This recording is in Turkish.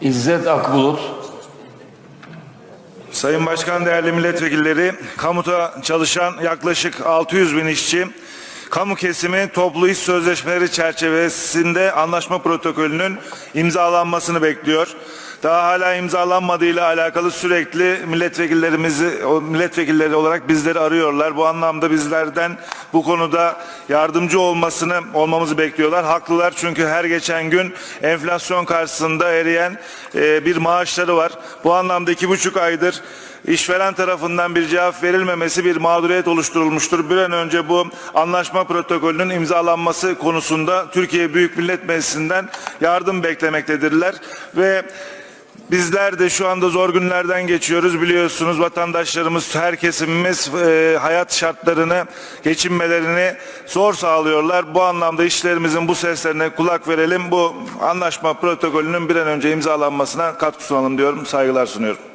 İzzet Akbulut, Sayın Başkan, değerli milletvekilleri, kamuda çalışan yaklaşık 600 bin işçi, kamu kesimi toplu iş sözleşmeleri çerçevesinde anlaşma protokolünün imzalanmasını bekliyor. Daha hala imzalanmadığıyla alakalı sürekli milletvekillerimizi, milletvekilleri olarak bizleri arıyorlar. Bu anlamda bizlerden bu konuda yardımcı olmasını, olmamızı bekliyorlar. Haklılar çünkü her geçen gün enflasyon karşısında eriyen e, bir maaşları var. Bu anlamda iki buçuk aydır işveren tarafından bir cevap verilmemesi bir mağduriyet oluşturulmuştur. Bir an önce bu anlaşma protokolünün imzalanması konusunda Türkiye Büyük Millet Meclisi'nden yardım beklemektedirler ve Bizler de şu anda zor günlerden geçiyoruz biliyorsunuz vatandaşlarımız her kesimimiz e, hayat şartlarını geçinmelerini zor sağlıyorlar. Bu anlamda işlerimizin bu seslerine kulak verelim bu anlaşma protokolünün bir an önce imzalanmasına katkı sunalım diyorum saygılar sunuyorum.